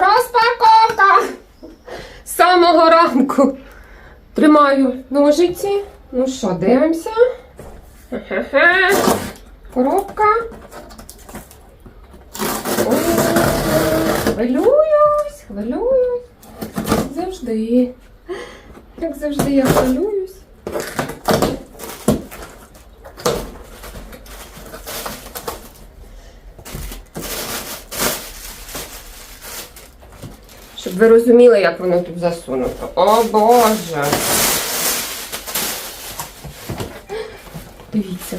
Розпаковка! З самого ранку тримаю ножиці. Ну що, дивимося. Коробка. Хвилююсь, хвилююсь. Завжди. Як завжди я хвилююсь. Щоб ви розуміли, як воно тут засунуто. О Боже! Дивіться.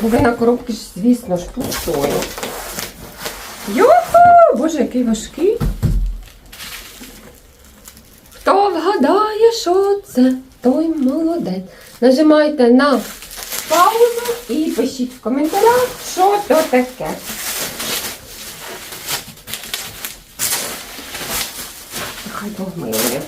Половина коробки ж, звісно ж, пустою. Йоху! Боже, який важкий. Хто вгадає, що це, той молодець. Нажимайте на паузу і пишіть в коментарях, що то таке. Хай Бог милує.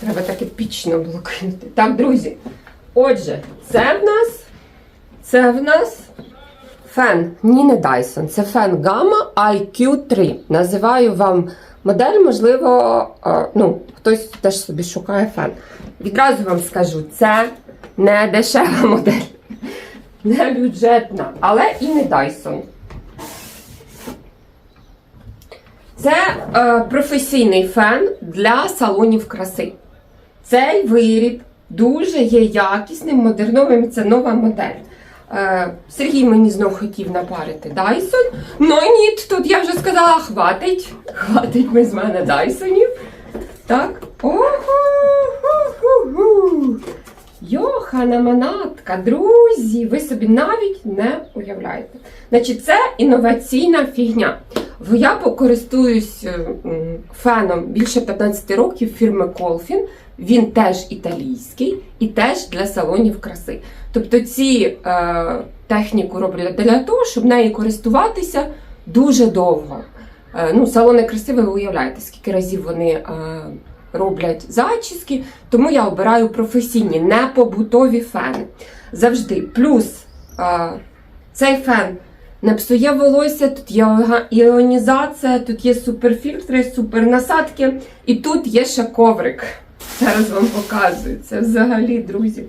Треба так епічно було кинути. Так, друзі. Отже, це в нас це в нас фен Ніни Дайсон. Це фен Gamma IQ3. Називаю вам модель, можливо, е, ну, хтось теж собі шукає фен. Відразу вам скажу, це не дешева модель, не бюджетна, але і не Dyson. Це е, професійний фен для салонів краси. Цей виріб дуже є якісним, модерновим. Це нова модель. Е, Сергій мені знов хотів напарити Dyson. Ну ні, тут я вже сказала, хватить. Хватить ми з мене Дайсонів. Так. Ого-ху-ху. Йохана манатка, друзі, ви собі навіть не уявляєте. Значить, це інноваційна фігня. Я покористуюсь е, феном більше 15 років фірми Colfin. Він теж італійський і теж для салонів краси. Тобто ці е, техніку роблять для того, щоб нею користуватися дуже довго. Е, ну, салони краси, ви уявляєте, скільки разів вони е, роблять зачіски, тому я обираю професійні, не побутові фени. Завжди. Плюс е, цей фен не псує волосся, тут є іонізація, тут є суперфільтри, супернасадки, і тут є ще коврик. Зараз вам показую. Це взагалі, друзі.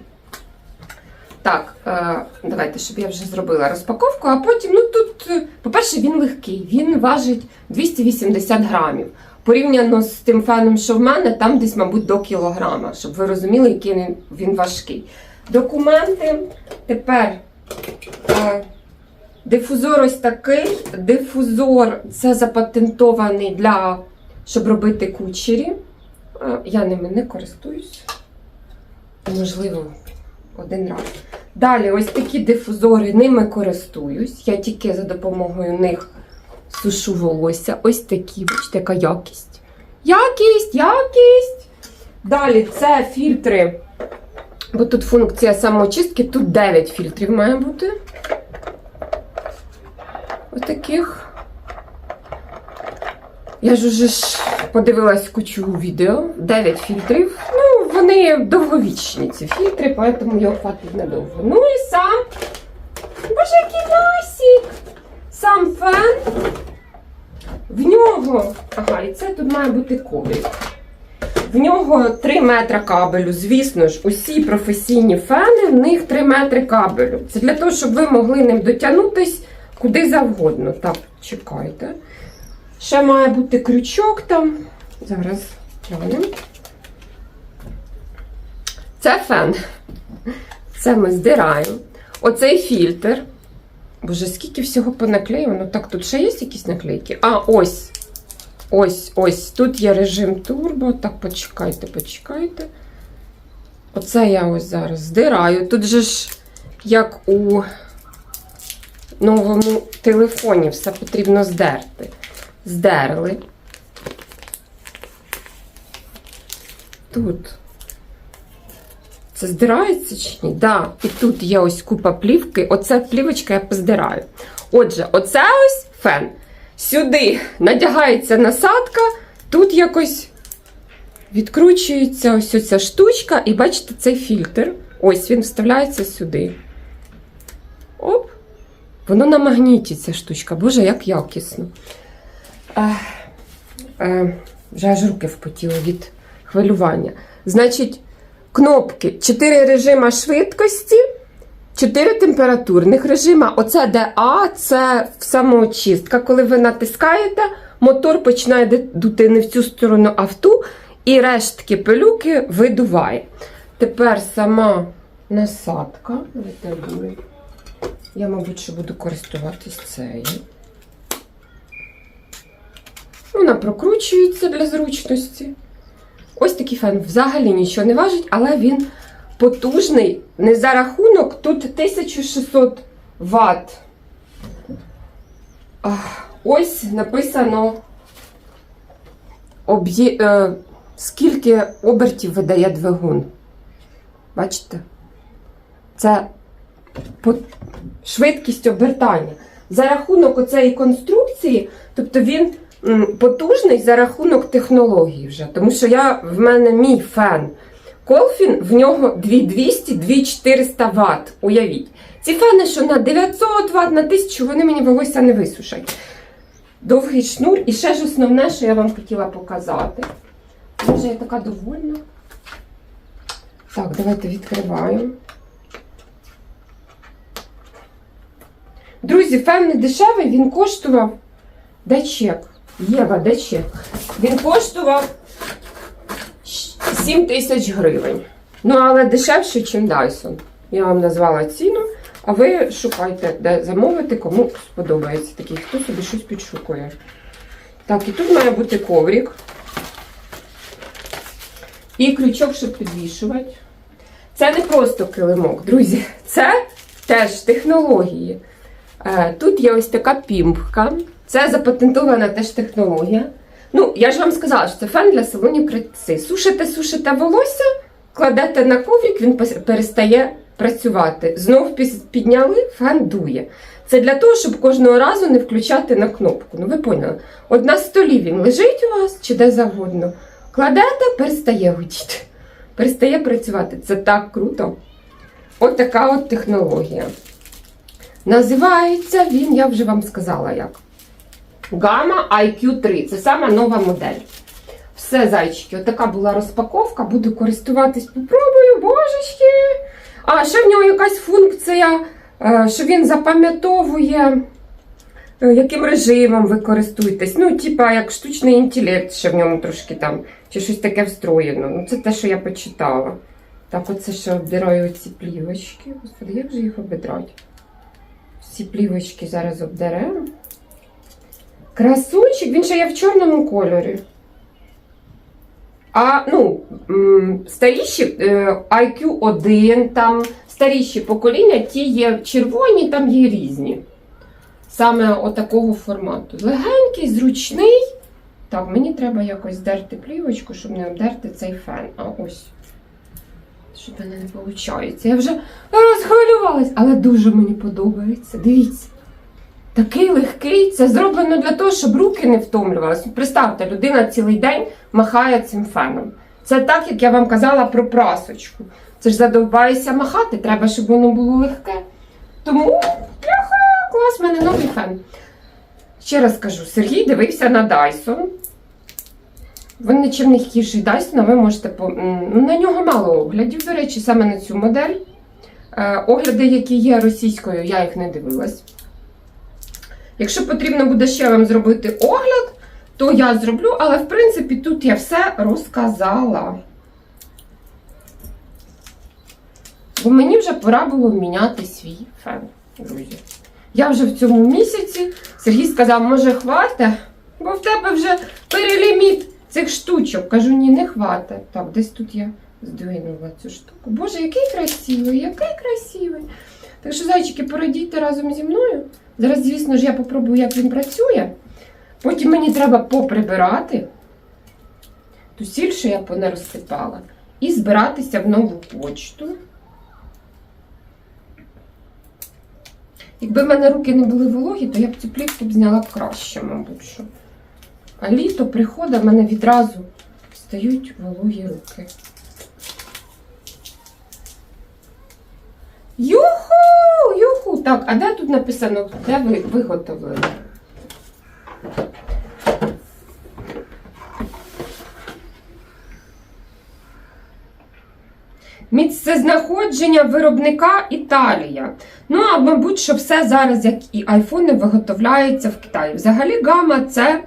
Так, е, давайте, щоб я вже зробила розпаковку, а потім, ну тут, е, по-перше, він легкий, він важить 280 грамів. Порівняно з тим феном, що в мене, там десь, мабуть, до кілограма, щоб ви розуміли, який він, важкий. Документи. Тепер е, дифузор ось такий. Дифузор це запатентований для, щоб робити кучері. Е, Я ними не користуюсь. Можливо, один раз. Далі, ось такі дифузори, ними користуюсь. Я тільки за допомогою них сушу волосся. Ось такі, бачите, яка якість. Якість, якість. Далі це фільтри. Бо тут функція самоочистки, тут 9 фільтрів має бути. Ось таких. Я ж уже ж подивилась кучу відео, 9 фільтрів. Ну, вони довговічні, ці фільтри, тому його хватить надовго. Ну і сам. Боже, який носик! Сам фен. В нього. Ага, і це тут має бути коврик. В нього 3 метри кабелю. Звісно ж, усі професійні фени, в них 3 метри кабелю. Це для того, щоб ви могли ним дотягнутись куди завгодно. Так, чекайте. Ще має бути крючок там. Зараз глянемо. Це фен. Це ми здираємо. Оцей фільтр. Боже, скільки всього понаклеєно. Так, тут ще є якісь наклейки? А, ось. Ось, ось. Тут є режим турбо. Так, почекайте, почекайте. Оце я ось зараз здираю. Тут же ж, як у новому телефоні, все потрібно здерти. Здерли. Тут Це здирається чи ні? Да. І тут є ось купа плівки. Оце плівочка я поздираю. Отже, оце ось фен. Сюди надягається насадка, тут якось відкручується ось оця штучка, і бачите, цей фільтр. Ось він вставляється сюди. Оп. Воно на магніті ця штучка. Боже, як якісно. Е, вже аж руки впотіли від хвилювання. Значить, кнопки 4 режима швидкості, 4 температурних режима. Оце де А, це самоочистка. Коли ви натискаєте, мотор починає дути не в цю сторону, а в ту, і рештки пилюки видуває. Тепер сама насадка. Я, мабуть, що буду користуватись цією. Вона прокручується для зручності. Ось такий фен взагалі нічого не важить, але він потужний. Не за рахунок, тут 1600 Вт. Ось написано, е, скільки обертів видає двигун. Бачите? Це швидкість обертання. За рахунок оцеї конструкції, тобто він потужний за рахунок технології вже. Тому що я, в мене мій фен Колфін, в нього 2200-2400 Вт. Уявіть. Ці фени, що на 900 Вт, на 1000, вони мені волосся не висушать. Довгий шнур. І ще ж основне, що я вам хотіла показати. Може, я така довольна. Так, давайте відкриваємо. Друзі, фен не дешевий, він коштував. Де чек? Єва, де? Він коштував 7 тисяч гривень. Ну, але дешевше, ніж Dyson. Я вам назвала ціну, а ви шукайте, де замовити, кому сподобається такий, хто собі щось підшукує. Так, і тут має бути коврик. І крючок, щоб підвішувати. Це не просто килимок, друзі. Це теж технології. Е, Тут є ось така пімпка. Це запатентована теж технологія. Ну, я ж вам сказала, що це фен для салонів краси. Сушите, сушите волосся, кладете на коврик, він перестає працювати. Знов підняли, фен дує. Це для того, щоб кожного разу не включати на кнопку. Ну, ви поняли. От на столі він лежить у вас чи де завгодно. Кладете, перестає гудіти. Перестає працювати. Це так круто. От така от технологія. Називається він, я вже вам сказала як. Gamma IQ3. Це сама нова модель. Все, зайчики, отака була розпаковка. Буду користуватись, попробую, божечки. А, ще в нього якась функція, е, що він запам'ятовує, е, яким режимом ви користуєтесь. Ну, типа, як штучний інтелект, ще в ньому трошки там, чи щось таке встроєно. Ну, це те, що я почитала. Так, оце ще обдираю ці плівочки. Господи, як же їх обідрати? Всі плівочки зараз обдеремо. Красунчик, він ще є в чорному кольорі. А, ну, старіші е, IQ 1, там старіші покоління, ті є червоні, там є різні. Саме отакого формату. Легенький, зручний. Так, мені треба якось здерти плівочку, щоб не обдерти цей фен. А ось. Що мене не виходить. Я вже розхвилювалась, але дуже мені подобається. Дивіться. Такий легкий, це зроблено для того, щоб руки не втомлювалися. Представте, людина цілий день махає цим феном. Це так, як я вам казала про прасочку. Це ж задовбаєшся махати, треба, щоб воно було легке. Тому, пляха, клас, в мене новий фен. Ще раз кажу, Сергій дивився на Dyson. Він нічим не гірший Dyson, а ви можете по... ну, на нього мало оглядів, до речі, саме на цю модель. Е, огляди, які є російською, я їх не дивилась. Якщо потрібно буде ще вам зробити огляд, то я зроблю, але в принципі тут я все розказала. Бо мені вже пора було міняти свій фен, друзі. Я вже в цьому місяці Сергій сказав, може, хватить, бо в тебе вже переліміт цих штучок. Кажу, ні, не хватить. Так, десь тут я здвинула цю штуку. Боже, який красивий, який красивий. Так що, зайчики, порадійте разом зі мною. Зараз, звісно ж, я попробую, як він працює. Потім мені треба поприбирати ту сіль, що я не розсипала. і збиратися в нову почту. Якби в мене руки не були вологі, то я б цю плівку б зняла б краще, мабуть. що. А літо приходить, в мене відразу стають вологі руки. Юху! Так, а де тут написано, де ви виготовлено? Місцезнаходження виробника Італія. Ну, а мабуть, що все зараз, як і айфони, виготовляється в Китаї. Взагалі, гама це,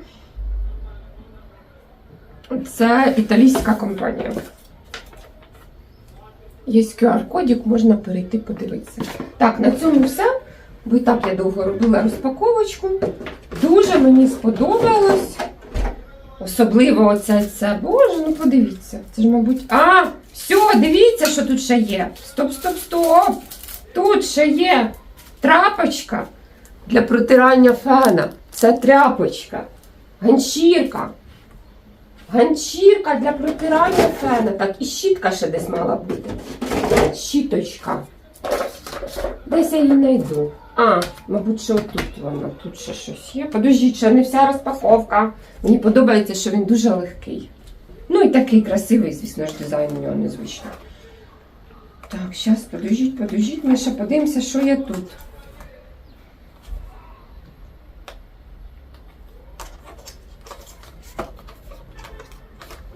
це італійська компанія. Є QR-кодик, можна перейти подивитися. Так, на цьому все. Бо і так я довго робила розпаковочку. Дуже мені сподобалось. Особливо оце це. Боже, ну подивіться. Це ж, мабуть. А! Все, дивіться, що тут ще є. Стоп, стоп, стоп! Тут ще є трапочка для протирання фена. Це тряпочка. Ганчірка. Ганчірка для протирання фена. Так, і щітка ще десь мала бути. Щіточка. Десь я її знайду. А, мабуть, що тут вона, тут ще щось є. Подождіть, ще не вся розпаковка. Мені подобається, що він дуже легкий. Ну і такий красивий, звісно ж, дизайн у нього незвичний. Так, зараз, подождіть, подождіть, ми ще подивимося, що є тут.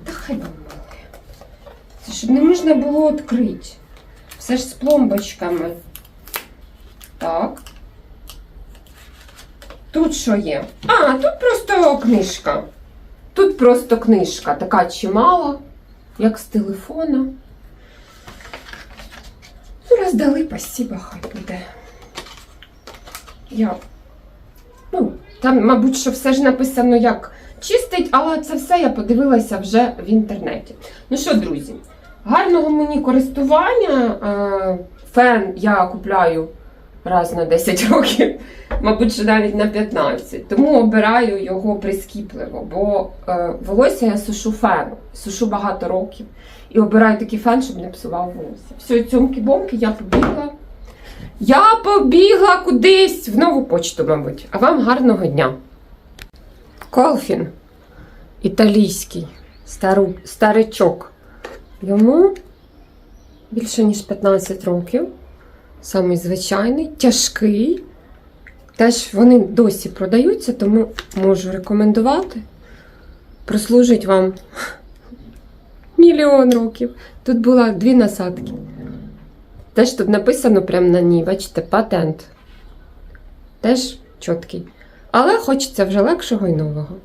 Та хай вам мали. Це щоб не можна було відкрити. Все ж з пломбочками. Так. Тут що є? А, тут просто книжка. Тут просто книжка, така чимала, як з телефона. Ну, роздали, спасибо, хай буде. Я. Ну, там, мабуть, що все ж написано, як чистить, але це все я подивилася вже в інтернеті. Ну що, друзі, гарного мені користування. Е, Фен я купляю раз на 10 років, мабуть, що навіть на 15. Тому обираю його прискіпливо, бо е, волосся я сушу феном, сушу багато років. І обираю такий фен, щоб не псував волосся. Все, цьомки-бомки, я побігла. Я побігла кудись в нову почту, мабуть. А вам гарного дня. Колфін італійський, стару, старичок. Йому більше ніж 15 років. Самий звичайний, тяжкий. Теж вони досі продаються, тому можу рекомендувати. Прослужить вам мільйон років. Тут було дві насадки. Теж тут написано прямо на ній, бачите, патент. Теж чіткий. Але хочеться вже легшого і нового.